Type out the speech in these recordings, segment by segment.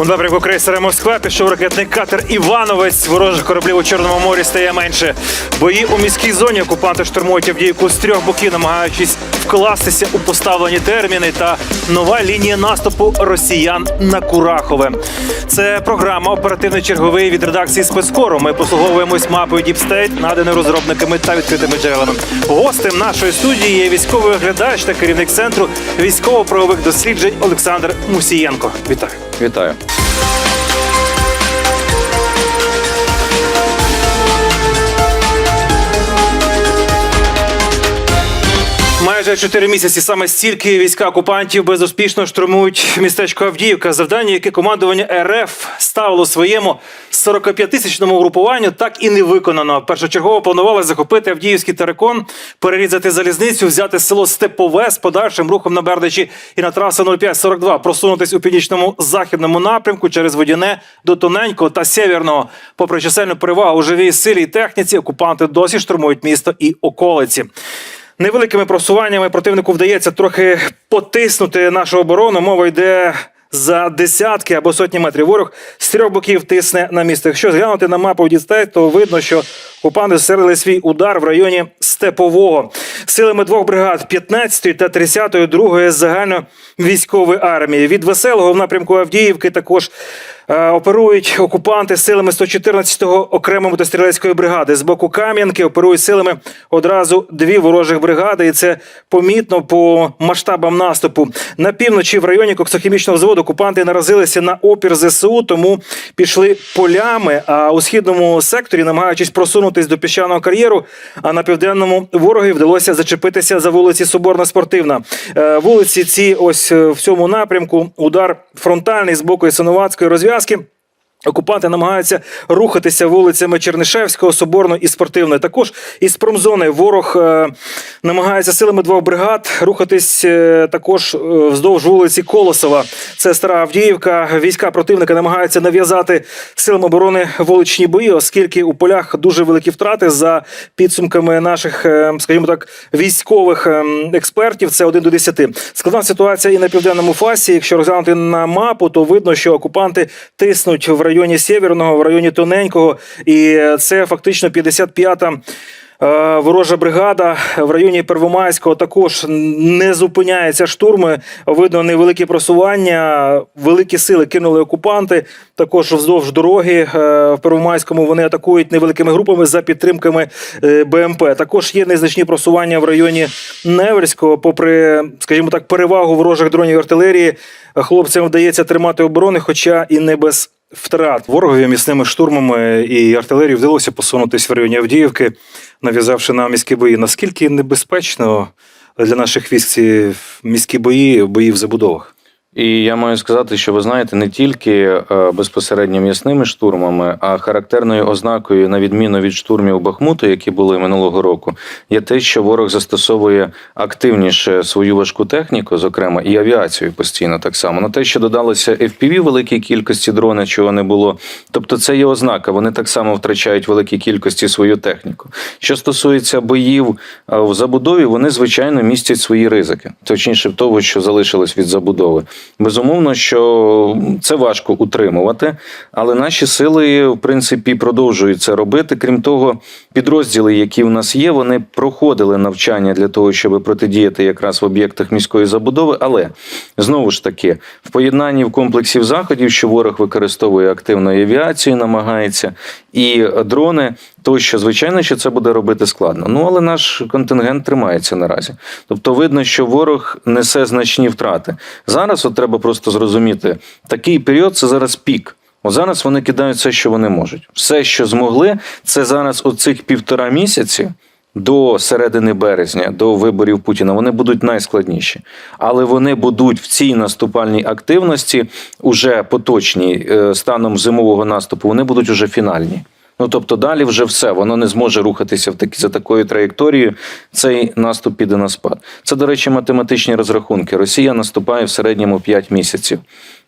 У напрямку крейсера Москва пішов ракетний катер Івановець. Ворожих кораблів у Чорному морі стає менше. Бої у міській зоні окупанти штурмують Авдіївку з трьох боків, намагаючись вкластися у поставлені терміни та нова лінія наступу росіян на Курахове. Це програма оперативний черговий від редакції спецкору. Ми послуговуємось мапою Діпстейт, наданою розробниками та відкритими джерелами. Гостем нашої студії є військовий оглядач та керівник центру військово-правових досліджень Олександр Мусієнко. Вітаю. Вітаю. Майже чотири місяці саме стільки війська окупантів безуспішно штурмують містечко Авдіївка. Завдання, яке командування РФ ставило своєму 45-тисячному групуванню, так і не виконано. Першочергово планували захопити Авдіївський терикон, перерізати залізницю, взяти село Степове з подальшим рухом на Бердичі і на трасу 0542 просунутись у північному західному напрямку через Водяне до Тоненького та Сєвєрного. Попри чисельну перевагу у живій силі і техніці, окупанти досі штурмують місто і околиці. Невеликими просуваннями противнику вдається трохи потиснути нашу оборону. Мова йде за десятки або сотні метрів. Ворог з трьох боків тисне на місто. Якщо зглянути на мапу дістей, то видно, що окупанти зсердили свій удар в районі Степового силами двох бригад 15-ї та 30-ї другої загальновійськової армії. Від веселого в напрямку Авдіївки також. Е, Оперують окупанти силами 114-го окремої мотострілецької бригади. З боку Кам'янки оперують силами одразу дві ворожих бригади, і це помітно по масштабам наступу. На півночі в районі коксохімічного заводу окупанти наразилися на опір ЗСУ, тому пішли полями. А у східному секторі, намагаючись просунутись до піщаного кар'єру, а на південному ворогі вдалося зачепитися за вулиці Соборна Спортивна. Е, Вулиці ці ось е, в цьому напрямку удар фронтальний з боку Ясиновацької розв'язки. Окупанти намагаються рухатися вулицями Чернишевського, Соборної і Спортивної. Також із промзони ворог е, намагається силами двох бригад рухатись е, також е, вздовж вулиці Колосова. Це стара Авдіївка. Війська противника намагаються нав'язати силам оборони вуличні бої, оскільки у полях дуже великі втрати за підсумками наших, е, скажімо так, військових е, експертів. Це 1 до 10. Складна ситуація і на південному фасі. Якщо розглянути на мапу, то видно, що окупанти тиснуть в районі Сєвєрного, в районі Тоненького, і це фактично 55-та. е, Ворожа бригада в районі Первомайського також не зупиняється штурми. Видно невеликі просування, великі сили кинули окупанти. Також вздовж дороги е, в Первомайському вони атакують невеликими групами за підтримками е, БМП. Також є незначні просування в районі Невельського. Попри, скажімо так, перевагу ворожих дронів артилерії, хлопцям вдається тримати оборони, хоча і не без втрат. Ворогові міцними штурмами і артилерії вдалося посунутися в районі Авдіївки, нав'язавши нам міські бої. Наскільки небезпечно для наших військ ці міські бої, бої в забудовах? І я маю сказати, що ви знаєте, не тільки е, безпосередньо м'ясними штурмами, а характерною ознакою, на відміну від штурмів Бахмуту, які були минулого року, є те, що ворог застосовує активніше свою важку техніку, зокрема і авіацію постійно так само. На те, що додалося FPV великій кількості дрона, чого не було. Тобто, це є ознака. Вони так само втрачають великій кількості свою техніку. Що стосується боїв е, в забудові, вони звичайно містять свої ризики, точніше того, що залишилось від забудови. Безумовно, що це важко утримувати, але наші сили, в принципі, продовжують це робити. Крім того, підрозділи, які в нас є, вони проходили навчання для того, щоб протидіяти якраз в об'єктах міської забудови. Але знову ж таки, в поєднанні в комплексів заходів, що ворог використовує активну авіацію, намагається, і дрони, то що звичайно, що це буде робити складно. Ну але наш контингент тримається наразі. Тобто, видно, що ворог несе значні втрати. Зараз от треба просто зрозуміти, такий період це зараз пік. От зараз вони кидають все, що вони можуть. Все, що змогли, це зараз оцих півтора місяці. До середини березня, до виборів Путіна, вони будуть найскладніші, але вони будуть в цій наступальній активності, уже поточній е, станом зимового наступу, вони будуть уже фінальні. Ну тобто далі вже все, воно не зможе рухатися в такі за такою траєкторією. Цей наступ піде на спад. Це, до речі, математичні розрахунки. Росія наступає в середньому 5 місяців.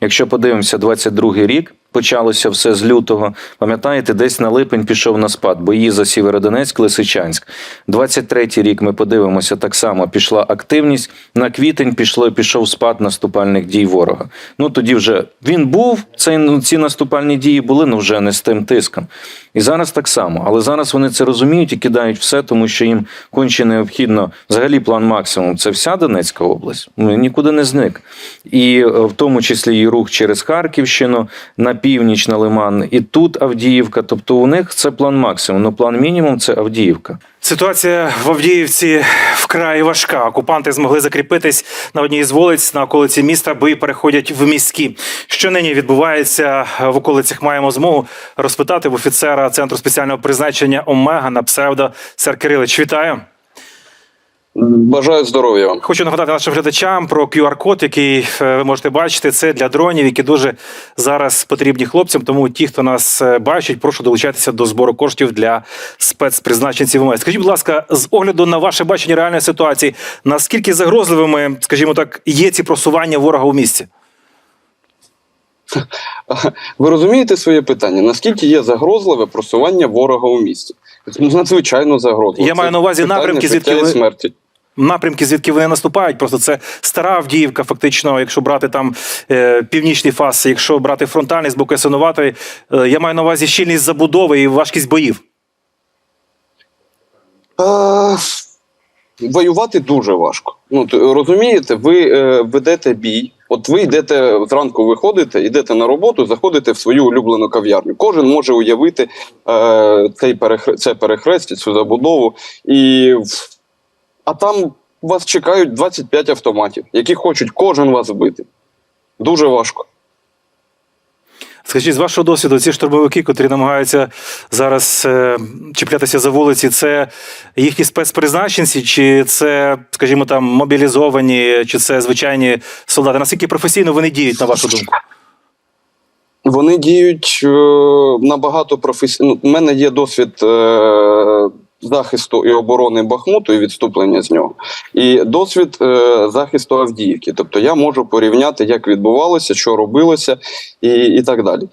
Якщо подивимося, 22 рік. Почалося все з лютого. Пам'ятаєте, десь на липень пішов на спад. Бої за Сєвєродонецьк, Лисичанськ. 23-й рік ми подивимося так само. Пішла активність. На квітень пішло пішов спад наступальних дій ворога. Ну тоді вже він був. Цей ну, ці наступальні дії були, ну вже не з тим тиском. І зараз так само. Але зараз вони це розуміють і кидають все, тому що їм конче необхідно взагалі план максимум. Це вся Донецька область. Нікуди не зник. І е, в тому числі і рух через Харківщину на північ на Лиман, і тут Авдіївка. Тобто у них це план максимум. Ну план мінімум це Авдіївка. Ситуація в Авдіївці вкрай важка. Окупанти змогли закріпитись на одній з вулиць на околиці міста. Бої переходять в міські. Що нині відбувається в околицях? Маємо змогу розпитати в офіцера центру спеціального призначення Омега на псевдо Сер Кирилич. Вітаю. Бажаю здоров'я вам. Хочу нагадати нашим глядачам про QR-код, який е, ви можете бачити. Це для дронів, які дуже зараз потрібні хлопцям. Тому ті, хто нас е, бачить, прошу долучатися до збору коштів для спецпризначенців. МС. Скажіть, будь ласка, з огляду на ваше бачення реальної ситуації, наскільки загрозливими, скажімо так, є ці просування ворога у місті? Ви розумієте своє питання? Наскільки є загрозливе просування ворога у місті? Ну, надзвичайно загрозливе. Я Це маю на увазі напрямки, звідки ви- смерті. Напрямки, звідки вони наступають, просто це стара Авдіївка, фактично, якщо брати там е, північний фас, якщо брати фронтальний з боку Ясиноватої, е, я маю на увазі щільність забудови і важкість боїв. Воювати дуже важко. Ну розумієте, ви е, ведете бій. От ви йдете зранку, виходите, йдете на роботу, заходите в свою улюблену кав'ярню. Кожен може уявити е, цей перехр... це перехрестя, цю забудову, і а там вас чекають 25 автоматів, які хочуть кожен вас вбити. Дуже важко. Скажіть, з вашого досвіду, ці штурмовики, котрі намагаються зараз е, чіплятися за вулиці, це їхні спецпризначенці, чи це, скажімо, там мобілізовані, чи це звичайні солдати? Наскільки професійно вони діють, на вашу думку? Вони діють е, набагато професійно. У мене є досвід е, захисту і оборони Бахмуту і відступлення з нього, і досвід е, захисту Авдіївки. Тобто я можу порівняти, як відбувалося, що робилося, і, і так далі.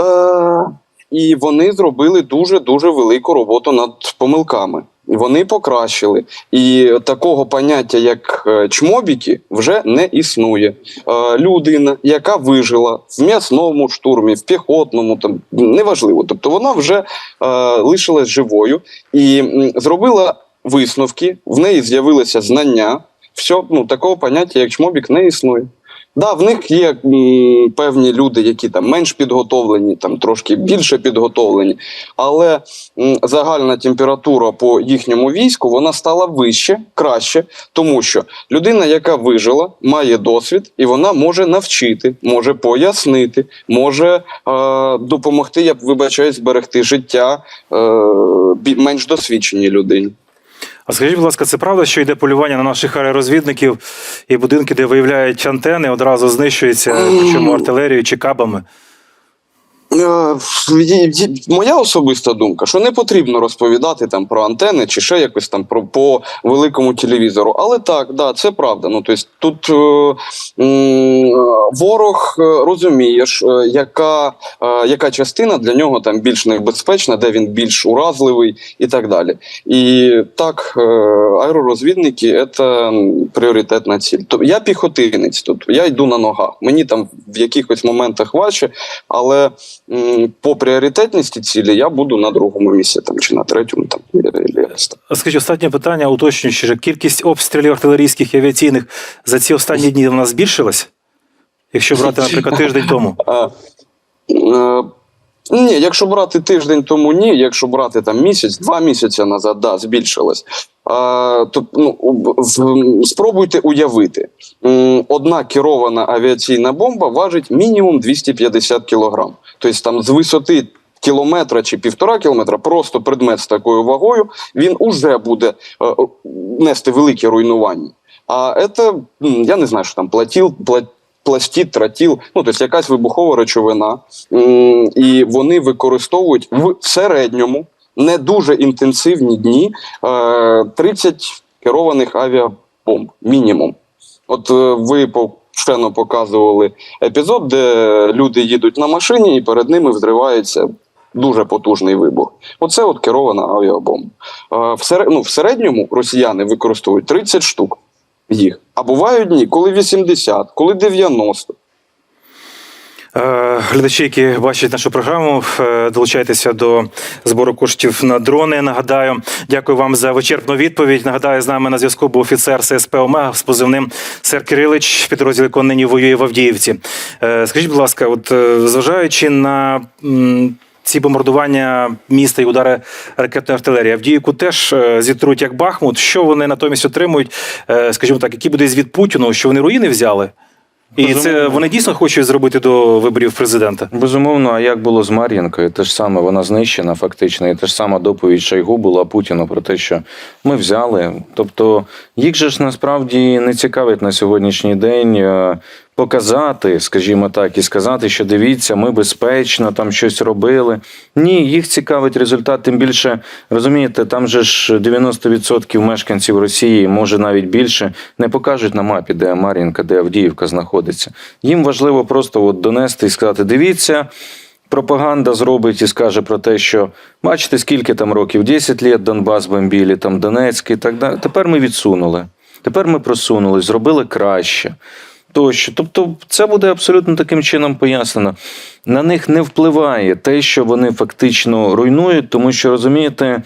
Е, і вони зробили дуже дуже велику роботу над помилками. Вони покращили, і такого поняття, як е, чмобіки, вже не існує. Е, людина, яка вижила в м'ясному штурмі, в піхотному, там неважливо. Тобто вона вже е, лишилась живою і зробила висновки. В неї з'явилися знання. Все, ну такого поняття, як чмобік, не існує. Да, в них є певні люди, які там менш підготовлені, там трошки більше підготовлені, але загальна температура по їхньому війську вона стала вище, краще, тому що людина, яка вижила, має досвід, і вона може навчити, може пояснити, може е, допомогти, я б зберегти життя е, менш досвідченій людині. А скажіть, будь ласка, це правда, що йде полювання на наших аеророзвідників і будинки, де виявляють антени, одразу знищуються, причому артилерією чи кабами? Е, Моя особиста думка, що не потрібно розповідати там про антени чи ще якось там про по великому телевізору. Але так, да, це правда. Ну тобто тут е, м, ворог е, розумієш, е, яка, е, яка частина для нього там більш небезпечна, де він більш уразливий і так далі. І так, е, аеророзвідники це пріоритетна ціль. То я піхотинець тут, я йду на ногах. Мені там в якихось моментах важче, але по пріоритетності цілі я буду на другому місці там чи на третьому там. Скажіть, останнє питання, уточнюючи, що кількість обстрілів артилерійських і авіаційних за ці останні дні вона збільшилась? Якщо брати, наприклад, тиждень тому. Е, ні, якщо брати тиждень тому, ні. Якщо брати там місяць, два місяці назад, да, збільшилось. То, ну, спробуйте уявити, одна керована авіаційна бомба важить мінімум 250 кілограм. Тобто там з висоти кілометра чи півтора кілометра просто предмет з такою вагою, він уже буде е, нести великі руйнування. А це, я не знаю, що там платіл, плат, пластит, тротіл, ну тобто якась вибухова речовина, і вони використовують в середньому не дуже інтенсивні дні е, 30 керованих авіабомб мінімум. От е, ви по показували епізод, де люди їдуть на машині і перед ними взривається дуже потужний вибух. Оце от керована авіабомба. Е, ну, в середньому росіяни використовують 30 штук їх. А бувають дні, коли 80, коли 90. Е, Глядачі, які бачать нашу програму, е, долучайтеся до збору коштів на дрони. Нагадаю, дякую вам за вичерпну відповідь. Нагадаю, з нами на зв'язку був офіцер ССП Омега з позивним Сер Кирилич, підрозділ, який нині воює в Авдіївці. Е, Скажіть, будь ласка, от е, зважаючи на ці бомбардування міста і удари ракетної артилерії, Авдіївку теж е, зітруть як Бахмут. Що вони натомість отримують? Е, Скажімо так, який буде звіт Путіну, що вони руїни взяли? І це вони дійсно хочуть зробити до виборів президента. Безумовно, а як було з Мар'їнкою, те ж саме вона знищена фактично, і те ж сама доповідь Шайгу була Путіну про те, що ми взяли. Тобто їх же ж насправді не цікавить на сьогоднішній день е, показати, скажімо так, і сказати, що дивіться, ми безпечно там щось робили. Ні, їх цікавить результат. Тим більше розумієте, там же ж 90% мешканців Росії, може навіть більше, не покажуть на мапі, де Мар'їнка, де Авдіївка знаходиться. Їм важливо просто от донести і сказати: дивіться. Пропаганда зробить і скаже про те, що бачите, скільки там років, 10 літ Донбас бомбілі, там Донецьк і так далі. Тепер ми відсунули. Тепер ми просунули, зробили краще. Тощо. Тобто, це буде абсолютно таким чином пояснено. На них не впливає те, що вони фактично руйнують, тому що розумієте,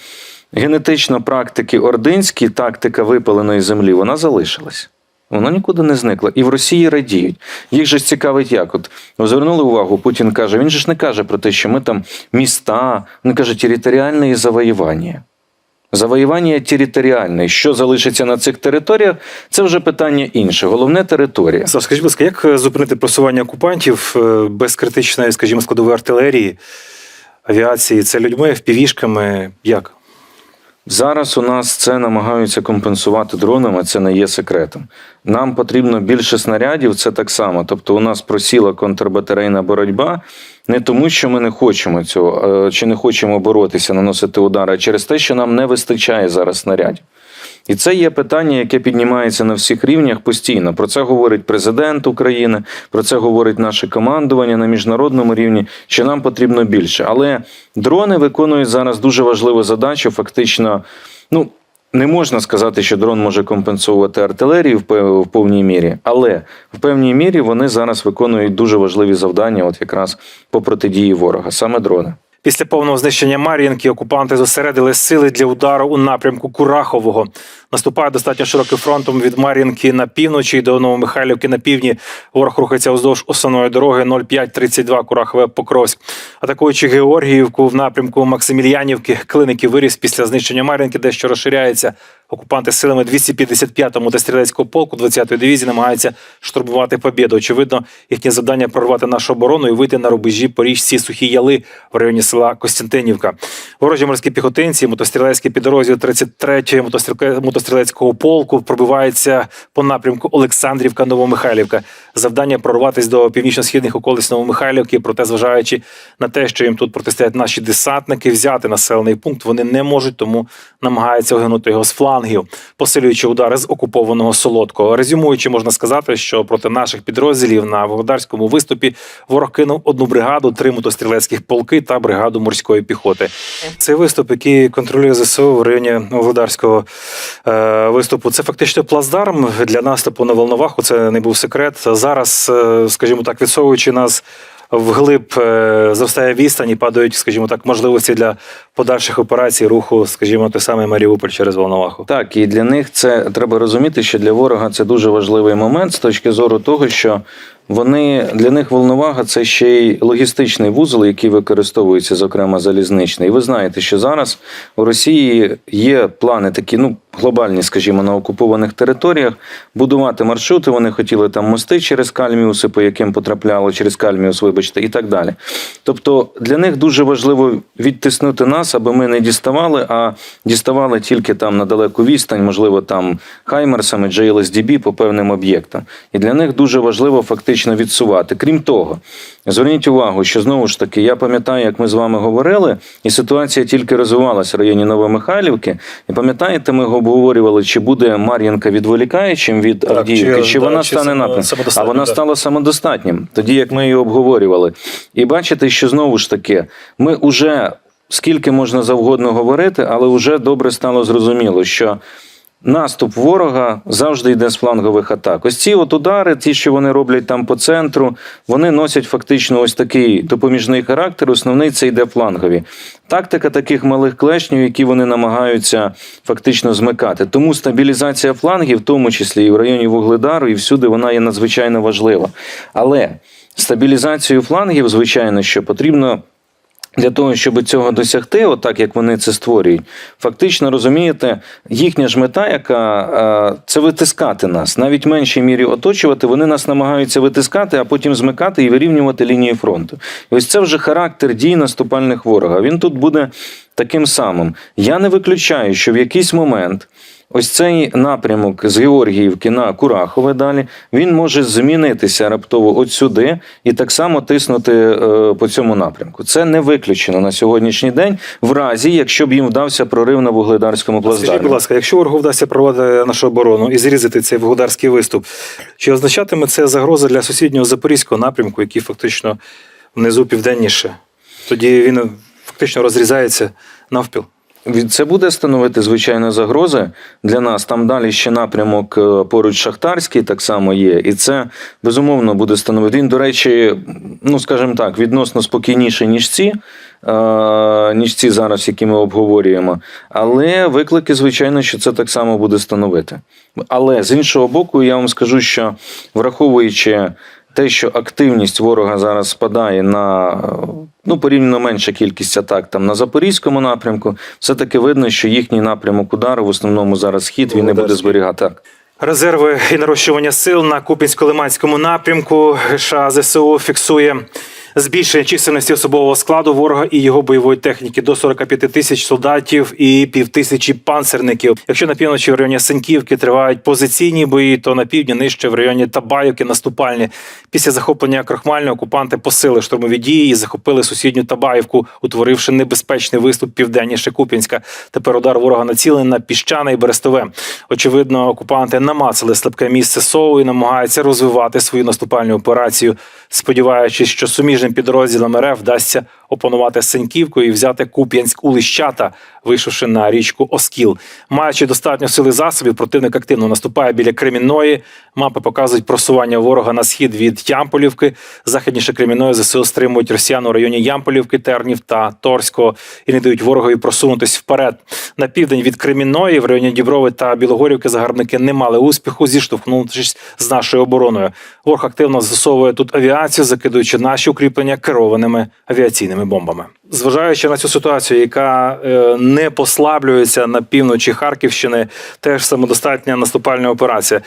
генетично практики ординські, тактика випаленої землі, вона залишилась. Вона нікуди не зникла. І в Росії радіють. Їх же цікавить, як. От звернули увагу, Путін каже: він же ж не каже про те, що ми там міста, він каже, територіальне завоювання. Завоювання територіальне. Що залишиться на цих територіях, це вже питання інше. Головне територія. Саш, скажіть, будь ласка, як е, зупинити просування окупантів е, без критичної, скажімо, складової артилерії, авіації? Це людьми, впівішками? Як? Зараз у нас це намагаються компенсувати дронами, це не є секретом. Нам потрібно більше снарядів, це так само. Тобто, у нас просіла контрбатарейна боротьба не тому, що ми не хочемо цього, е, чи не хочемо боротися, наносити удари, а через те, що нам не вистачає зараз снарядів. І це є питання, яке піднімається на всіх рівнях постійно. Про це говорить президент України, про це говорить наше командування на міжнародному рівні, що нам потрібно більше. Але дрони виконують зараз дуже важливу задачу. Фактично, ну. Не можна сказати, що дрон може компенсувати артилерію в повній мірі, але в певній мірі вони зараз виконують дуже важливі завдання, от якраз по протидії ворога, саме дрони. Після повного знищення Мар'їнки окупанти зосередили сили для удару у напрямку Курахового. Наступає достатньо широким фронтом від Мар'їнки на півночі до Новомихайлівки на півдні. Ворог рухається уздовж основної дороги 0532 Курахове Покровськ. Атакуючи Георгіївку в напрямку Максимільянівки, Клиники виріс після знищення Мар'їнки, дещо розширяється. Окупанти силами 255-му та стрілецького полку 20-ї дивізії намагаються штурмувати побєду. Очевидно, їхнє завдання прорвати нашу оборону і вийти на рубежі по річці Сухі Яли в районі села Костянтинівка. Ворожі морські піхотинці, мотострілецький підрозділ 33-ї мотострілке- мотострілецького полку пробиваються по напрямку Олександрівка Новомихайлівка. Завдання прорватися до північно-східних околиць Новомихайлівки. Проте, зважаючи на те, що їм тут протистоять наші десантники, взяти населений пункт вони не можуть, тому намагаються огинути його з флангів, посилюючи удари з окупованого солодкого. Резюмуючи, можна сказати, що проти наших підрозділів на Володарському виступі ворог кинув одну бригаду, три мотострілецьких полки та бригаду морської піхоти. Цей виступ, який контролює ЗСУ в районі Володарського е, виступу, це фактично плацдарм для наступу на Волноваху. Це не був секрет. Зараз, е, скажімо так, відсовуючи нас. Вглиб е, зростає відстань і падають, скажімо так, можливості для подальших операцій руху, скажімо, той самий Маріуполь через Волноваху. Так, і для них це треба розуміти, що для ворога це дуже важливий момент з точки зору того, що вони для них волновага це ще й логістичний вузол, який використовується, зокрема залізничний. І ви знаєте, що зараз у Росії є плани такі, ну глобальні, скажімо, на окупованих територіях, будувати маршрути. Вони хотіли там мости через Кальміуси, по яким потрапляло через Кальміус, вибачте, і так далі. Тобто для них дуже важливо відтиснути нас, аби ми не діставали, а діставали тільки там на далеку відстань, можливо, там Хаймерсами, JLSDB по певним об'єктам. І для них дуже важливо фактично відсувати. Крім того, зверніть увагу, що знову ж таки, я пам'ятаю, як ми з вами говорили, і ситуація тільки розвивалася в районі Новомихайлівки. І пам'ятаєте, ми обговорювали, чи буде Мар'їнка відволікаючим від Так, Авдіївки, чи- чи, да, вона чи стане напрямком. А вона да. стала самодостатнім, тоді як ми її обговорювали. І бачите, що знову ж таки, ми вже скільки можна завгодно говорити, але вже добре стало зрозуміло, що. Наступ ворога завжди йде з флангових атак. Ось ці от удари, ті, що вони роблять там по центру, вони носять фактично ось такий допоміжний характер. Основний це йде флангові. Тактика таких малих клешнів, які вони намагаються фактично змикати. Тому стабілізація флангів, в тому числі і в районі Вугледару, і всюди вона є надзвичайно важлива. Але стабілізацію флангів, звичайно, що потрібно. Для того, щоб цього досягти, отак як вони це створюють, фактично розумієте, їхня ж мета, яка е, це витискати нас, навіть в меншій мірі оточувати, вони нас намагаються витискати, а потім змикати і вирівнювати лінії фронту. І ось це вже характер дій наступальних ворога. Він тут буде таким самим. Я не виключаю, що в якийсь момент. Ось цей напрямок з Георгіївки на Курахове далі він може змінитися раптово от сюди і так само тиснути е, по цьому напрямку. Це не виключено на сьогоднішній день, в разі, якщо б їм вдався прорив на вугледарському Скажіть, будь ласка, якщо ворогу вдасться проводити нашу оборону і зрізати цей вугледарський виступ, чи означатиме це загроза для сусіднього запорізького напрямку, який фактично внизу південніше? Тоді він фактично розрізається навпіл. Це буде становити звичайно загрози для нас. Там далі ще напрямок е, поруч Шахтарський так само є, і це безумовно буде становити. Він, до речі, ну скажімо так, відносно спокійніший, ніж ці, е, ніж ці зараз, які ми обговорюємо. Але виклики, звичайно, що це так само буде становити. Але з іншого боку, я вам скажу, що враховуючи те, що активність ворога зараз спадає на ну, порівняно менша кількість атак там на запорізькому напрямку, все-таки видно, що їхній напрямок удару в основному зараз хід він не буде зберігати. Так. Резерви і нарощування сил на Купінсько-Лиманському напрямку. США ЗСУ фіксує збільшення чисельності особового складу ворога і його бойової техніки до 45 тисяч солдатів і півтисячі панцерників. Якщо на півночі в районі Сеньківки тривають позиційні бої, то на півдні нижче в районі Табаївки наступальні. Після захоплення Крохмальної окупанти посили штурмові дії і захопили сусідню Табаївку, утворивши небезпечний виступ південніше Купінська. Тепер удар ворога націлений на піщане і Берестове. Очевидно, окупанти намацали слабке місце СОУ і намагаються розвивати свою наступальну операцію, сподіваючись, що суміжним підрозділам РФ вдасться опанувати Сеньківку і взяти Куп'янськ у Лищата, вийшовши на річку Оскіл. Маючи достатньо сили засобів, противник активно наступає біля Кремінної. Мапи показують просування ворога на схід від Ямполівки. Західніше Кремінної ЗСУ стримують росіян у районі Ямполівки, Тернів та Торського і не дають ворогові просунутись вперед. На південь від Кремінної, в районі Діброви та Білогорівки загарбники не мали успіху, зіштовхнувшись з нашою обороною. Ворог активно застосовує тут авіацію, закидуючи наші укріплення керованими авіаційними бомбами. Зважаючи на цю ситуацію, яка е, не послаблюється на півночі Харківщини, теж самодостатня наступальна операція.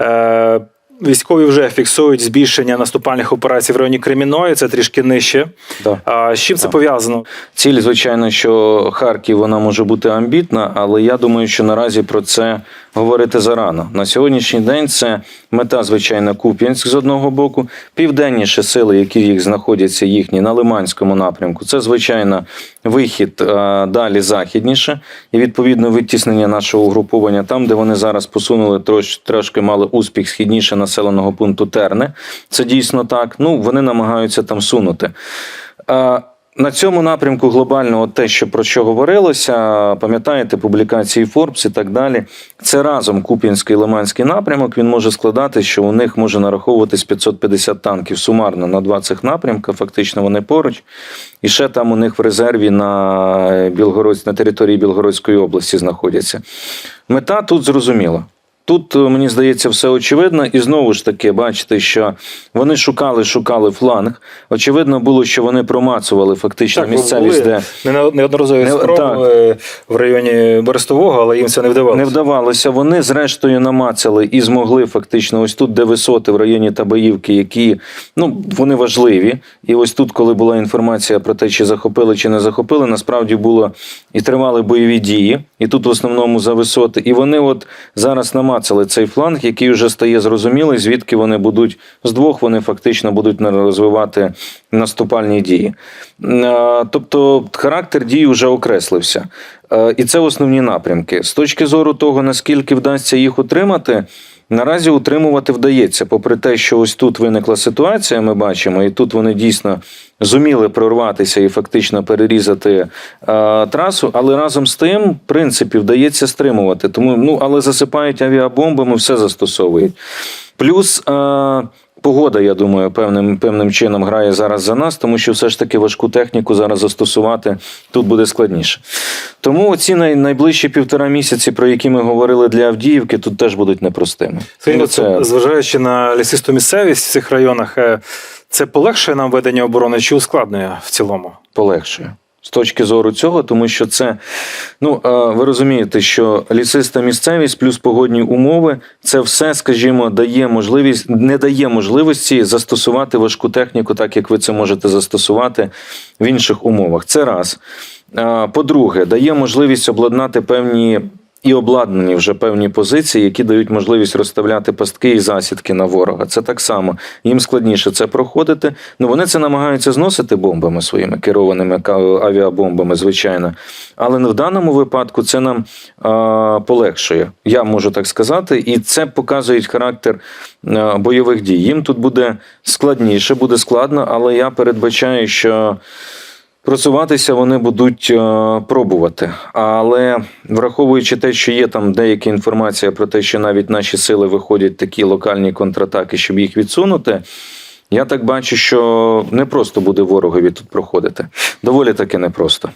Е, Військові вже фіксують збільшення наступальних операцій в районі Креміної, це трішки нижче. Да. А з чим це пов'язано? Ціль, звичайно, що Харків вона може бути амбітна, але я думаю, що наразі про це говорити зарано. На сьогоднішній день це мета, звичайно, Куп'янськ з одного боку, південніші сили, які їх знаходяться їхні на Лиманському напрямку. Це звичайно вихід е, далі західніше, і відповідно витіснення нашого угруповання там, де вони зараз посунули трош, трошки мали успіх східніше населеного пункту Терне. Це дійсно так. Ну вони намагаються там сунути. На цьому напрямку глобально, от те, що про що говорилося, пам'ятаєте, публікації Forbes і так далі. Це разом Куп'янський Лиманський напрямок. Він може складати, що у них може нараховуватись 550 танків сумарно на два цих напрямка. Фактично вони поруч. І ще там у них в резерві на Білгород... на території Білгородської області знаходяться. Мета тут зрозуміла. Тут, е, мені здається, все очевидно, і знову ж таки, бачите, що вони шукали, шукали фланг. Очевидно було, що вони промацували фактично місцевість, де не- неодноразові Не- спроби в районі Берестового, але їм це не вдавалося. не вдавалося. Вони зрештою намацали і змогли фактично ось тут, де висоти в районі Табаївки, які ну вони важливі. І ось тут, коли була інформація про те, чи захопили, чи не захопили, насправді було і тривали бойові дії. І тут в основному за висоти. І вони от зараз намацали намацали цей фланг, який вже стає зрозумілий, звідки вони будуть з двох, вони фактично будуть розвивати наступальні дії. Е, Тобто характер дій вже окреслився. Е, І це основні напрямки. З точки зору того, наскільки вдасться їх утримати. Наразі утримувати вдається, попри те, що ось тут виникла ситуація, ми бачимо, і тут вони дійсно зуміли прорватися і фактично перерізати е, трасу, але разом з тим, в принципі, вдається стримувати. Тому, ну, але засипають авіабомбами, все застосовують. Плюс е, погода, я думаю, певним, певним чином грає зараз за нас, тому що все ж таки важку техніку зараз застосувати тут буде складніше. Тому оці най, найближчі півтора місяці, про які ми говорили для Авдіївки, тут теж будуть непростими. Сергій, Ну, це... зважаючи на лісисту місцевість в цих районах, е, це полегшує нам ведення оборони чи ускладнює в цілому? полегшує. З точки зору цього, тому що це, ну е, ви розумієте, що лісиста місцевість плюс погодні умови, це все, скажімо, дає можливість, не дає можливості застосувати важку техніку, так як ви це можете застосувати в інших умовах. Це раз. Е, По-друге, дає можливість обладнати певні. І обладнані вже певні позиції, які дають можливість розставляти пастки і засідки на ворога. Це так само. Їм складніше це проходити. Ну вони це намагаються зносити бомбами своїми керованими авіабомбами, звичайно. Але в даному випадку це нам а, полегшує. Я можу так сказати, і це показує характер бойових дій. Їм тут буде складніше, буде складно, але я передбачаю, що. Просуватися вони будуть е, пробувати, але враховуючи те, що є там деяка інформація про те, що навіть наші сили виходять такі локальні контратаки, щоб їх відсунути. Я так бачу, що не просто буде ворогові тут проходити. Доволі таки непросто.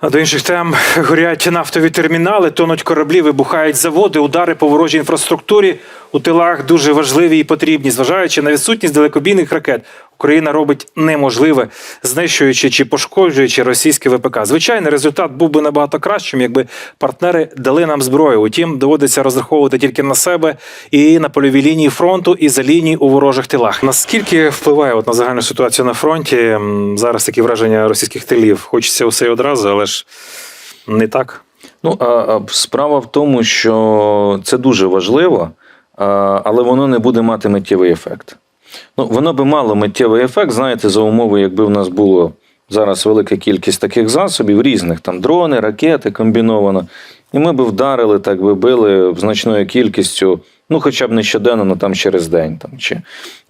А до інших тем горять нафтові термінали, тонуть кораблі, вибухають заводи, удари по ворожій інфраструктурі у тилах дуже важливі і потрібні, зважаючи на відсутність далекобійних ракет. Україна робить неможливе, знищуючи чи пошкоджуючи російське ВПК. Звичайно, результат був би набагато кращим, якби партнери дали нам зброю. Утім, доводиться розраховувати тільки на себе і на польовій лінії фронту, і за лінії у ворожих тилах. Наскільки впливає от на загальну ситуацію на фронті зараз такі враження російських тилів? Хочеться усе одразу, але ж не так. Ну, а, справа в тому, що це дуже важливо, але воно не буде мати миттєвий ефект. Ну, воно би мало миттєвий ефект, знаєте, за умови, якби в нас було зараз велика кількість таких засобів, різних там дрони, ракети комбіновано. І ми б вдарили, так би били значною кількістю, ну хоча б не щоденно, ну там через день. Там, чи.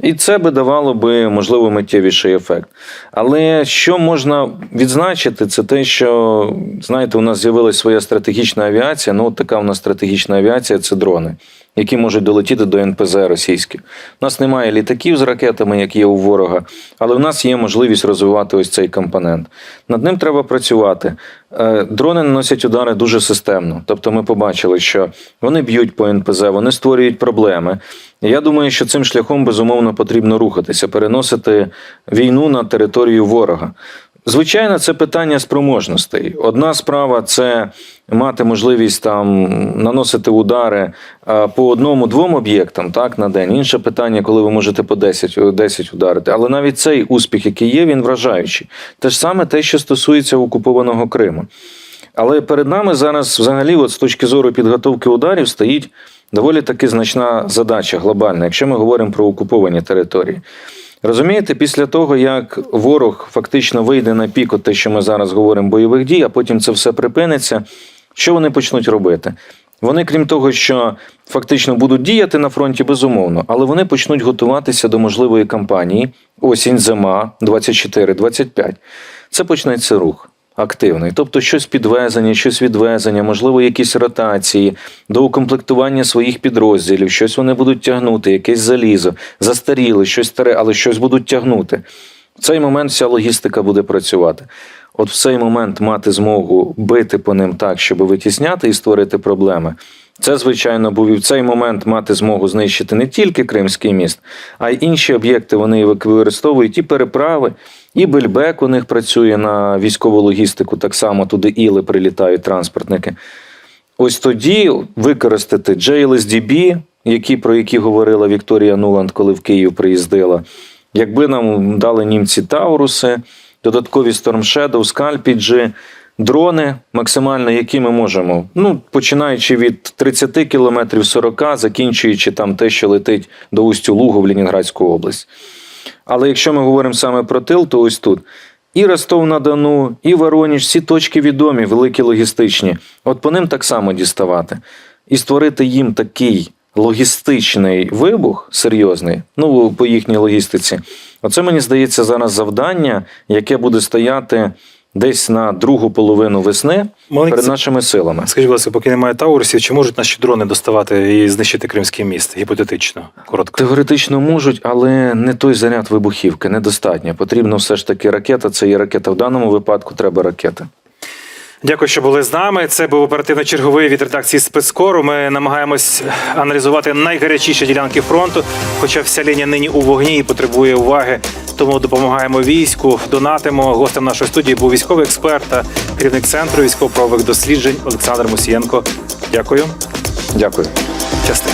І це би давало би, можливо, миттєвіший ефект. Але що можна відзначити, це те, що знаєте, у нас з'явилася своя стратегічна авіація. Ну, от така у нас стратегічна авіація це дрони, які можуть долетіти до НПЗ російських. У нас немає літаків з ракетами, як є у ворога, але в нас є можливість розвивати ось цей компонент. Над ним треба працювати. Е, Дрони наносять удари дуже системно. Тобто, ми побачили, що вони б'ють по НПЗ, вони створюють проблеми. Я думаю, що цим шляхом безумовно потрібно рухатися, переносити війну на територію ворога. Звичайно, це питання спроможностей. Одна справа це мати можливість там наносити удари по одному-двом об'єктам так, на день. Інше питання, коли ви можете по 10, 10 ударити. Але навіть цей успіх, який є, він вражаючий. Те ж саме те, що стосується окупованого Криму. Але перед нами зараз, взагалі, от з точки зору підготовки ударів, стоїть доволі таки значна задача глобальна, якщо ми говоримо про окуповані території. Розумієте, після того, як ворог фактично вийде на пік, те, що ми зараз говоримо, бойових дій, а потім це все припиниться, що вони почнуть робити? Вони, крім того, що фактично будуть діяти на фронті, безумовно, але вони почнуть готуватися до можливої кампанії осінь, зима, 24-25. Це почнеться рух активний. Тобто щось підвезення, щось відвезення, можливо, якісь ротації, до укомплектування своїх підрозділів, щось вони будуть тягнути, якесь залізо, застаріле, щось старе, але щось будуть тягнути. В цей момент вся логістика буде працювати. От в цей момент мати змогу бити по ним так, щоб витісняти і створити проблеми. Це, звичайно, був і в цей момент мати змогу знищити не тільки Кримський міст, а й інші об'єкти вони використовують і переправи, і Бельбек у них працює на військову логістику, так само туди іли прилітають транспортники. Ось тоді використати JLSDB, які, про які говорила Вікторія Нуланд, коли в Київ приїздила. Якби нам дали німці Тауруси, додаткові Storm Shadow, скальпіджі, Дрони максимально, які ми можемо, ну починаючи від 30 кілометрів 40, закінчуючи там те, що летить до устю Лугу в Ленінградську область. Але якщо ми говоримо саме про тил, то ось тут. І Ростов-на-Дону, і Воронеж, всі точки відомі, великі логістичні. От по ним так само діставати. І створити їм такий логістичний вибух серйозний, ну по їхній логістиці. Оце мені здається зараз завдання, яке буде стояти десь на другу половину весни Маленьке перед нашими силами. Скажіть, будь ласка, поки немає Таурусів, чи можуть наші дрони доставати і знищити Кримський міст? Гіпотетично, коротко. Теоретично можуть, але не той заряд вибухівки, недостатньо. Потрібно все ж таки ракета. Це є ракета. В даному випадку треба ракета. Дякую, що були з нами. Це був оперативно-черговий від редакції спецкору. Ми намагаємось аналізувати найгарячіші ділянки фронту, хоча вся лінія нині у вогні і потребує уваги. Тому допомагаємо війську, донатимо. Гостем нашої студії був військовий експерт та керівник центру військово-правових досліджень Олександр Мусієнко. Дякую. Дякую. Щасти.